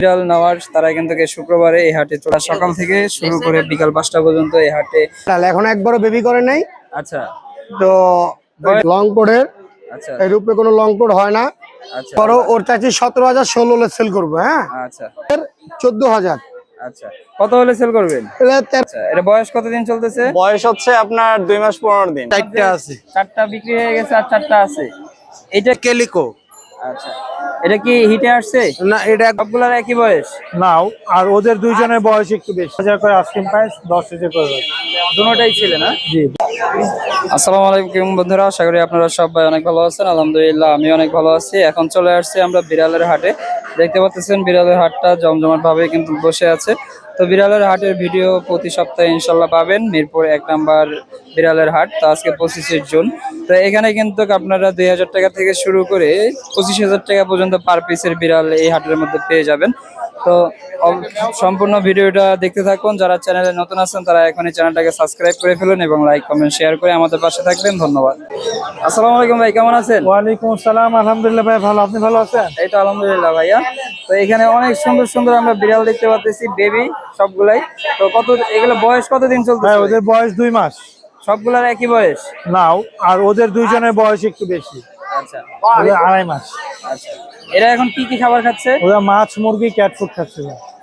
বিড়াল নেওয়ার তারা কিন্তু এই শুক্রবারে এই হাটে চলে সকাল থেকে শুরু করে বিকাল পাঁচটা পর্যন্ত এই হাটে এখন একবারও বেবি করে নাই। আচ্ছা। তো লং কোডের আচ্ছা। এই রূপে কোনো লং কোড হয় না। আচ্ছা। ওর চাইছি সতেরো হাজার ষোলো হলে সেল করব হ্যাঁ? আচ্ছা। চোদ্দ হাজার। আচ্ছা। কত হলে সেল করবেন? আচ্ছা এটা বয়স কতদিন চলতেছে? বয়স হচ্ছে আপনার দুই মাস পনেরো দিন। চারটে আছে। চারটা বিক্রি হয়ে গেছে আর চারটা আছে। এটা কেলিকো। আচ্ছা। এটা কি হিটে আসছে? না এটা সবগুলার একই বয়স? নাও আর ওদের দুইজনের বয়স একটু বেশি। হাজার করে আইসক্রিম প্রাইস দশ হাজার করে ছিল না? জি। আসসালামু আলাইকুম বন্ধুরা আশা করি আপনারা সবাই অনেক ভালো আছেন। আলহামদুলিল্লাহ আমি অনেক ভালো আছি। এখন চলে আসছি আমরা বিড়ালের হাটে। দেখতে পাচ্ছেন বিড়ালের হাটটা জমজমাট ভাবে কিন্তু বসে আছে। তো বিড়ালের হাটের ভিডিও প্রতি সপ্তাহে ইনশাল্লাহ পাবেন। মিরপুর এক নাম্বার বিড়ালের হাট, তো আজকে পঁচিশে জুন। তো এখানে কিন্তু আপনারা দুই হাজার টাকা থেকে শুরু করে পঁচিশ হাজার টাকা পর্যন্ত পার পিসের বিড়াল এই হাটের মধ্যে পেয়ে যাবেন। তো সম্পূর্ণ ভিডিওটা দেখতে থাকুন। যারা চ্যানেলে নতুন আছেন তারা এখনই চ্যানেলটাকে সাবস্ক্রাইব করে ফেলুন এবং লাইক কমেন্ট শেয়ার করে আমাদের পাশে থাকবেন। ধন্যবাদ। আসসালামু আলাইকুম ভাই কেমন আছেন? ওয়ালাইকুম আসসালাম আলহামদুলিল্লাহ ভাই ভালো। আপনি ভালো আছেন? এই তো আলহামদুলিল্লাহ ভাইয়া। তো এখানে অনেক সুন্দর সুন্দর আমরা বিড়াল দেখতে পাচ্ছি বেবি সবগুলাই। তো কত এগুলো বয়স কতদিন ভাই চলতেছে ওদের বয়স দুই মাস। সবগুলার একই বয়স? নাও আর ওদের দুইজনের বয়স একটু বেশি। আচ্ছা। ওদের আড়াই মাস। আচ্ছা। এরা এখন কি কি খাবার খাচ্ছে? ওরা মাছ মুরগি ক্যাট ফুড খাচ্ছে।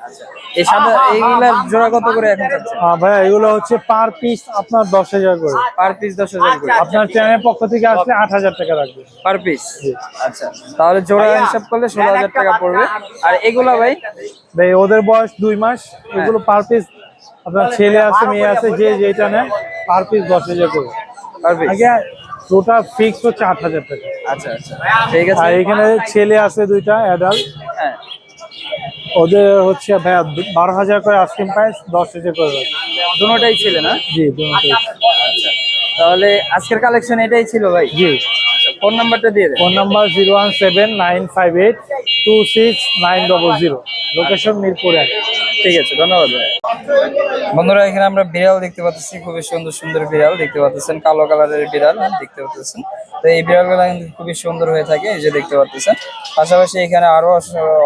আচ্ছা। এই সাদা এইগুলার জোড়া কত করে এখন এগুলো হচ্ছে পার পিস আপনার দশ হাজার করে। পার পিস দশ হাজার করে। আপনার চ্যানেলের পক্ষ থেকে আসলে আট হাজার টাকা রাখবে পার পিস আচ্ছা। তাহলে জোড়া হিসাব করলে ষোলো হাজার টাকা পড়বে। আর এগুলা ভাই? ভাই ওদের বয়স দুই মাস। এগুলো পার পিস আপনার ছেলে আছে মেয়ে আছে যে যেটা নেয় পার পিস দশ হাজার করে। পার পিস আগে টোটাল ফিক্স হচ্ছে আট হাজার টাকা। আচ্ছা আচ্ছা। ঠিক আছে। আর এখানে ছেলে আছে দুইটা অ্যাডাল্ট হ্যাঁ। ওদের হচ্ছে ভাইয়া বারো হাজার করে আইসক্রিম প্রাইস দশ হাজার করে। দুটোটাই ছিল না? জি দুটোই। আচ্ছা। তাহলে আজকের কালেকশন এটাই ছিল ভাই? জি। ফোন নাম্বারটা দিয়ে দেন। Phone number zero one seven nine five eight two six nine double zero location Mirpur এক। ঠিক আছে ধন্যবাদ ভাই। বন্ধুরা, এখানে আমরা বিড়াল দেখতে পাচ্ছি, খুবই সুন্দর সুন্দর বিড়াল দেখতে পাচ্ছেন, কালো কালারের বিড়াল দেখতে পাচ্ছেন। তো এই বিড়ালগুলো কিন্তু খুবই সুন্দর হয়ে থাকে, এই যে দেখতে পাচ্ছেন। পাশাপাশি এখানে আরও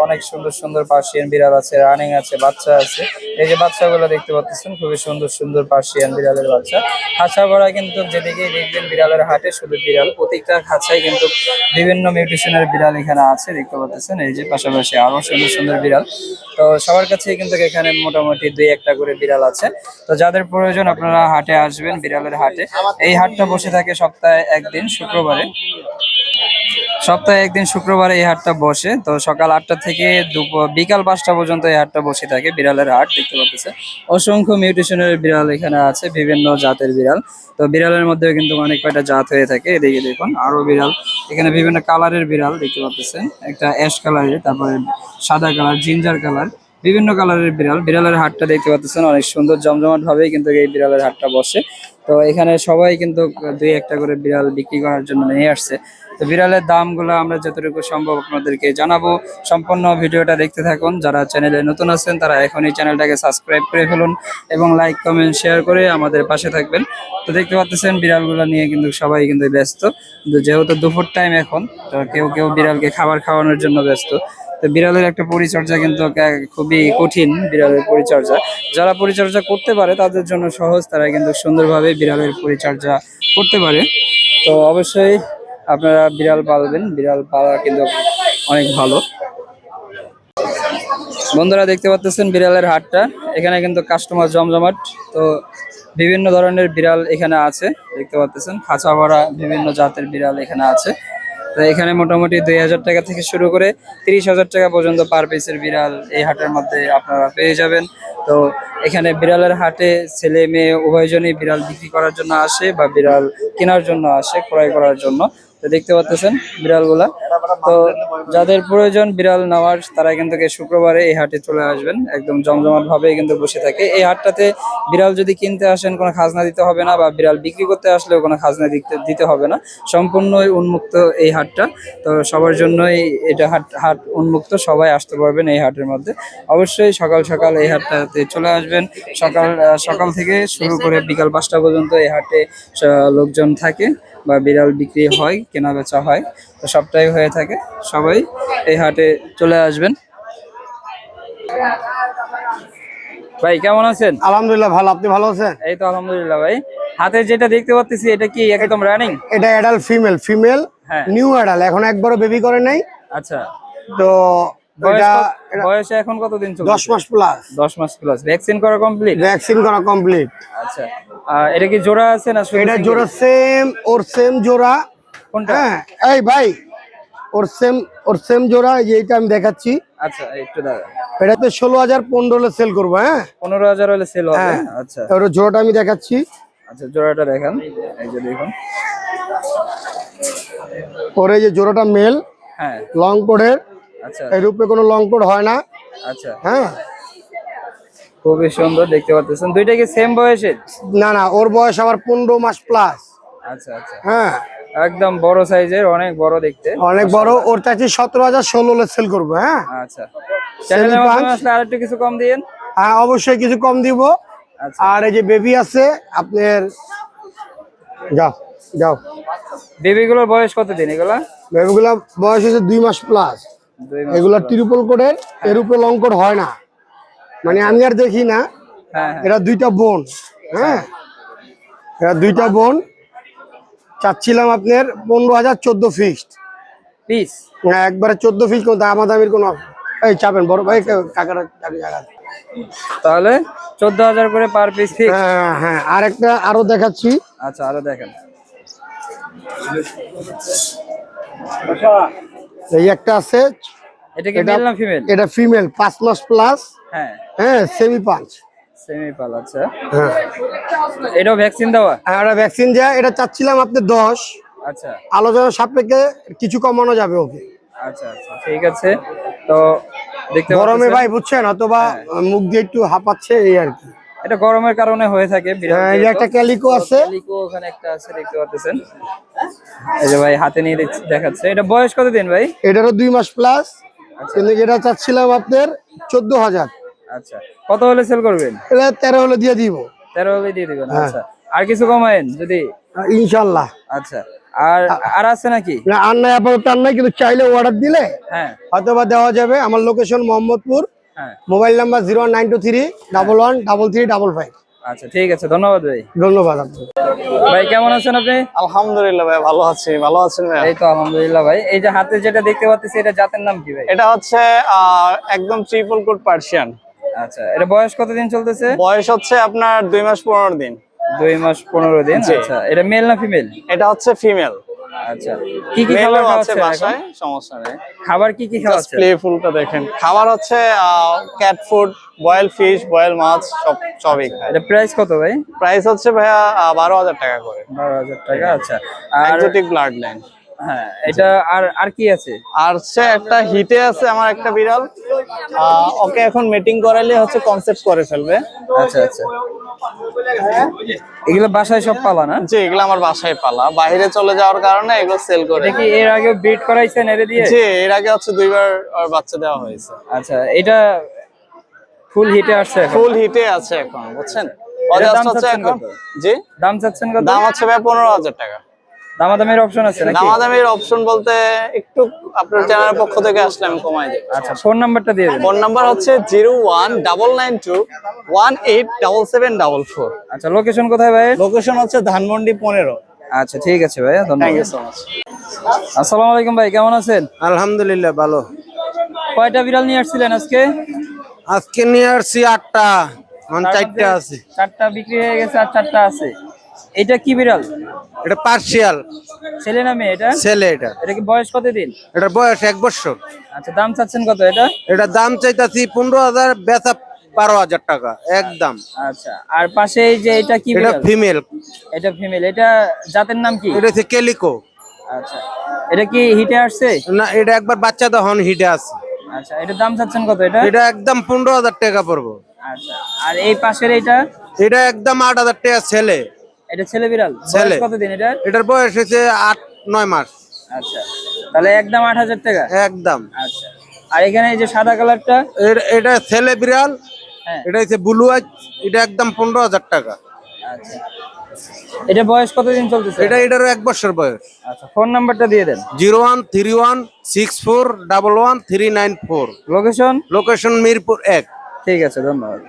অনেক সুন্দর সুন্দর পার্সিয়ান বিড়াল আছে, রানিং আছে, বাচ্চা আছে। এই যে বাচ্চাগুলো দেখতে পাচ্ছেন, খুবই সুন্দর সুন্দর পার্সিয়ান বিড়ালের বাচ্চা। খাঁচা ভরা কিন্তু যেদিকেই দেখবেন বিড়ালের হাটে, শুধু বিড়াল প্রত্যেকটা খাঁচায় কিন্তু বিভিন্ন মিউটেশনের বিড়াল এখানে আছে, দেখতে পাচ্ছেন। এই যে পাশাপাশি আরও সুন্দর সুন্দর বিড়াল। তো সবার কাছে কিন্তু এখানে মোটামুটি দুই একটা করে বিড়াল আছে। তো যাদের প্রয়োজন আপনারা হাটে আসবেন বিড়ালের হাটে। এই হাটটা বসে থাকে সপ্তাহে একদিন, শুক্রবারে। সপ্তাহে একদিন শুক্রবারে এই হাটটা বসে। তো সকাল আটটা থেকে দুপুর বিকাল পাঁচটা পর্যন্ত এই হাটটা বসে থাকে। বিড়ালের হাট দেখতে পাচ্ছেছে অসংখ্য মিউটেশনের বিড়াল এখানে আছে, বিভিন্ন জাতের বিড়াল। তো বিড়ালের মধ্যে কিন্তু অনেক কয়টা জাত হয়ে থাকে। এদিকে দেখুন, আরও বিড়াল। এখানে বিভিন্ন কালারের বিড়াল দেখতে পাচ্ছেন একটা অ্যাশ কালারের, তারপরে সাদা কালার, জিঞ্জার কালার, বিভিন্ন কালারের বিড়াল। বিড়ালের হাটটা দেখতে পাচ্ছেন অনেক সুন্দর জমজমাট ভাবেই কিন্তু এই বিড়ালের হাটটা বসে। তো এখানে সবাই কিন্তু দুই একটা করে বিড়াল বিক্রি করার জন্য নিয়ে আসছে। তো বিড়ালের দামগুলো আমরা যতটুকু সম্ভব আপনাদেরকে জানাব। সম্পূর্ণ ভিডিওটা দেখতে থাকুন। যারা চ্যানেলে নতুন আছেন, তারা এখনই চ্যানেলটাকে সাবস্ক্রাইব করে ফেলুন এবং লাইক, কমেন্ট, শেয়ার করে আমাদের পাশে থাকবেন। তো দেখতে পাচ্ছেন, বিড়ালগুলো নিয়ে কিন্তু সবাই কিন্তু ব্যস্ত। যেহেতু দুপুর টাইম এখন, তো কেউ কেউ বিড়ালকে খাবার খাওয়ানোর জন্য ব্যস্ত। তো বিড়ালের একটা পরিচর্যা কিন্তু খুবই কঠিন বিড়ালের পরিচর্যা। যারা পরিচর্যা করতে পারে, তাদের জন্য সহজ, তারা কিন্তু সুন্দরভাবে বিড়ালের পরিচর্যা করতে পারে। তো অবশ্যই আপনারা বিড়াল পালবেন, বিড়াল পালা কিন্তু অনেক ভালো। বন্ধুরা দেখতে পাচ্ছেন বিড়ালের হাটটা। এখানে কিন্তু কাস্টমার জমজমাট। তো বিভিন্ন ধরনের বিড়াল এখানে আছে, দেখতে পাচ্ছেন খাঁচা ভরা বিভিন্ন জাতের বিড়াল এখানে আছে। তো এখানে মোটামুটি দুই হাজার টাকা থেকে শুরু করে তিরিশ হাজার টাকা পর্যন্ত পার পিসের বিড়াল এই হাটের মধ্যে আপনারা পেয়ে যাবেন। তো এখানে বিড়ালের হাটে ছেলে মেয়ে উভয়জনই বিড়াল বিক্রি করার জন্য আসে বা বিড়াল কেনার জন্য আসে, ক্রয় করার জন্য। দেখতে পাচ্ছেন বিড়ালগুলা। তো যাদের প্রয়োজন বিড়াল নেওয়ার তারা কিন্তু শুক্রবারে এই হাটে চলে আসবেন। একদম জমজমাট ভাবে কিন্তু বসে থাকে। এই হাটটাতে বিড়াল যদি কিনতে আসেন, কোনো খাজনা দিতে হবে না বা বিড়াল বিক্রি করতে আসলেও কোনো খাজনা দিতে দিতে হবে না। সম্পূর্ণই উন্মুক্ত এই হাটটা। তো সবার জন্যই এটা হাট হাট উন্মুক্ত। সবাই আসতে পারবেন এই হাটের মধ্যে। অবশ্যই সকাল সকাল এই হাটটাতে চলে আসবেন। সকাল সকাল থেকে শুরু করে বিকাল পাঁচটা পর্যন্ত এই হাটে লোকজন থাকে। বা বিড়াল বিক্রি হয় কেনা বেচা হয় তো সবটাই হয়ে থাকে। সবাই এই হাটে চলে আসবেন। ভাই কেমন আছেন? আলহামদুলিল্লাহ ভালো। আপনি ভালো আছেন? এই তো আলহামদুলিল্লাহ ভাই। হাতে যেটা দেখতে পাচ্ছি এটা কি একদম রানিং এটা অ্যাডাল্ট ফিমেল ফিমেল হ্যাঁ। নিউ অ্যাডাল্ট এখন একবারও বেবি করে নাই। আচ্ছা। তো বয়স এটা কত- বয়সে এখন কতদিন চলছে দশ মাস প্লাস দশ মাস প্লাস ভ্যাকসিন করা কমপ্লিট ভ্যাকসিন করা কমপ্লিট আচ্ছা। এটা কি জোড়া আছে না এটা জোড়া সেম ওর সেম জোড়া। কোনটা? হ্যাঁ এই ভাই ওর সেম ওর সেম জোড়া এই এইটা আমি দেখাচ্ছি। আচ্ছা একটু দাঁড়া এটাতে ষোলো হাজার পনেরো হলে সেল করব হ্যাঁ? পনেরো হাজার হলে সেল হবে হ্যাঁ। আচ্ছা। ওর জোড়াটা আমি দেখাচ্ছি। আচ্ছা জোড়াটা দেখান এই যে দেখুন। ওর এই যে জোড়াটা মেল হ্যাঁ। লং কোডের আচ্ছা। এই রূপে কোনো লং কোড হয় না। আচ্ছা। হ্যাঁ? খুবই সুন্দর দেখতে পাচ্ছেন। দুইটা কি সেম বয়সের? না না ওর বয়স আবার পনেরো মাস প্লাস আচ্ছা আচ্ছা। হ্যাঁ। একদম বড় সাইজের অনেক বড় দেখতে। অনেক বড় ওর চাচ্ছি সতেরো হাজার ষোলো সেল করব হ্যাঁ। আচ্ছা? আসলে আরেকটু কিছু কম দিয়েন? হ্যাঁ অবশ্যই কিছু কম দিব। আচ্ছা। আর এই যে বেবি আছে আপনার যাও যাও। বেবিগুলোর বয়স কত দিন এগুলা? বেবিগুলা বয়স হচ্ছে দুই মাস প্লাস এগুলা ট্রিপল কোডের এর উপরে লং কোড হয় না। মানে আমি আর দেখি না। হ্যাঁ হ্যাঁ। এরা দুইটা বোন হ্যাঁ? এরা দুইটা বোন। চাচ্ছিলাম আপনার পনেরো হাজার চোদ্দ ফিক্সড পিস একবারে চোদ্দ ফিক্সড কোনো দামাদামির কোনো এই চাপেন বড় ভাই কাকারা জায়গা তাহলে চোদ্দ হাজার করে পার পিস ফিক্স হ্যাঁ হ্যাঁ আর একটা আরও দেখাচ্ছি। আচ্ছা আরও দেখেন। এই একটা আছে। এটা কি মেল না ফিমেল এটা ফিমেল পাঁচ মাস প্লাস হ্যাঁ। হ্যাঁ সেমি পাঁচ সেমি পাল আচ্ছা। হ্যাঁ। এটাও ভ্যাকসিন দেওয়া? আর ভ্যাকসিন যায় এটা চাচ্ছিলাম আপনি দশ। আচ্ছা। আলোচনা সাপেক্ষে কিছু কমানো যাবে ওকে। আচ্ছা আচ্ছা ঠিক আছে। তো দেখতে গরমে ভাই বুঝছেন? অথবা মুখ দিয়ে একটু হাঁপাচ্ছে এই আর কি। এটা গরমের কারণে হয়ে থাকে হ্যাঁ, একটা ক্যালিকো আছে। ক্যালিকো ওখানে একটা আছে দেখতে পাচ্ছেন। এই যে ভাই হাতে নিয়ে দেখাচ্ছে। এটা বয়স কত দিন ভাই? এটারও দুই মাস প্লাস কিন্তু এটা চাচ্ছিলাম আপনার চোদ্দ হাজার। আচ্ছা কত হলে সেল করবেন? এটা তেরো হলে দিয়ে দিব। তেরো হলে দিয়ে দিবেন হ্যাঁ। আচ্ছা। আর কিছু কমায়েন যদি? ইনশাল্লাহ। আচ্ছা আর আর আছে নাকি? না, আর নাই আপাতত আর নাই কিন্তু চাইলে অর্ডার দিলে হ্যাঁ। দেওয়া যাবে। আমার লোকেশন মোহাম্মদপুর। হ্যাঁ। Mobile number zero nine two three double one double three double five আচ্ছা ঠিক আছে ধন্যবাদ ভাই। ধন্যবাদ আপনাকে। ভাই কেমন আছেন আপনি? আলহামদুলিল্লাহ ভাই ভালো আছি। ভালো আছেন ভাই এই তো আলহামদুলিল্লাহ ভাই। এই যে হাতে যেটা দেখতে পাচ্ছি এটা জাতের নাম কি ভাই? এটা হচ্ছে আহ, একদম ট্রিপল কোট পার্সিয়ান আচ্ছা এটা বয়স কতদিন চলতেছে? বয়স হচ্ছে আপনার দুই মাস পনেরো দিন। দুই মাস পনেরো দিন আচ্ছা এটা মেল না ফিমেল এটা হচ্ছে ফিমেল আচ্ছা কি কি খাবার আছে বাসায় সমস্যা নেই। খাবার কি কি খাওয়াচ্ছে প্লে ফুলটা দেখেন। খাবার হচ্ছে cat food boil fish boil মাছ সব সবই খায়। এটা প্রাইস কত ভাই? প্রাইস হচ্ছে ভাইয়া আহ, বারো হাজার টাকা করে। বারো হাজার টাকা আচ্ছা। আর এক্সোটিক ব্লাড লাইন হ্যাঁ এটা আর আর কি আছে? আর হচ্ছে একটা হিটে আছে আমার একটা বিড়াল। ওকে এখন মিটিং করালে হচ্ছে কনসেপ্ট করে ফেলবে। আচ্ছা আচ্ছা। এগুলো বাসায় সব পালা না? যে এগুলো আমার বাসায় পালা। বাইরে চলে যাওয়ার কারণে এগুলো সেল করে এটা কি এর আগেও ব্রিড করাইছেন এর দিয়ে? যে এর আগে হচ্ছে দুইবার ওর বাচ্চা দেওয়া হয়েছে। আচ্ছা এটা ফুল হিটে আসছে ফুল হিটে আছে এখন বুঝছেন? দাম হচ্ছে চাচ্ছেন এখন কত? জি? দাম চাচ্ছেন কত? দাম হচ্ছে ভাই পনেরো হাজার টাকা। দামাদামের অপশন আছে নাকি? দামাদামির অপশন বলতে একটু আপনার চ্যানেলের পক্ষ থেকে আসলে আমি কমাই দেব। আচ্ছা ফোন নাম্বারটা দিয়ে দেন। ফোন নাম্বার হচ্ছে zero one double nine two one eight double seven double four আচ্ছা লোকেশন কোথায় ভাই? লোকেশন হচ্ছে ধানমন্ডি পনেরো। আচ্ছা ঠিক আছে ভাই থ্যাংক ধন্যবাদ ইউ সো মাচ আসসালামু আলাইকুম ভাই কেমন আছেন? আলহামদুলিল্লাহ ভালো। কয়টা বিড়াল নিয়ে আসছিলেন আজকে? আজকে নিয়ে আসছি আটটা। মানে চারটা আছে। চারটা বিক্রি হয়ে গেছে আর চারটা আছে। এটা কি বিড়াল? এটা পার্সিয়াল। ছেলে না মেয়ে এটা? ছেলে এটা। এটা কি বয়স কত দিন এটার বয়স এক বছর। আচ্ছা দাম চাচ্ছেন কত এটা? এটা দাম চাইতাছি পনেরো হাজার বেচা বারো হাজার টাকা একদম আচ্ছা আর পাশে এই যে এটা কি এটা ফিমেল। এটা ফিমেল এটা জাতের নাম কি? এটা হচ্ছে কেলিকো। আচ্ছা এটা কি হিটে আসছে? না এটা একবার বাচ্চা দহন হিটে আছে। আচ্ছা এটা দাম চাচ্ছেন কত এটা? এটা একদম পনেরো হাজার টাকা পড়ব। আচ্ছা আর এই পাশের এটা এটা একদম আট হাজার টাকা ছেলে। এটা ছেলে বিড়াল? ছেলে। কত দিন এটা এটার বয়স হচ্ছে আট নয় মাস। আচ্ছা। তাহলে একদম আট হাজার টাকা? একদম। আচ্ছা। আর এখানে এই যে সাদা কালারটা? এটা ছেলে বিড়াল হ্যাঁ। এটা হচ্ছে ব্লু আইজ এটা একদম পনেরো হাজার টাকা। আচ্ছা। এটা বয়স কতদিন চলতেছে? এটা এটারও এক বছর বয়স। আচ্ছা ফোন নাম্বারটা দিয়ে দেন। Zero one three one six four double one three nine four. Location location Mirpur এক। ঠিক আছে ধন্যবাদ।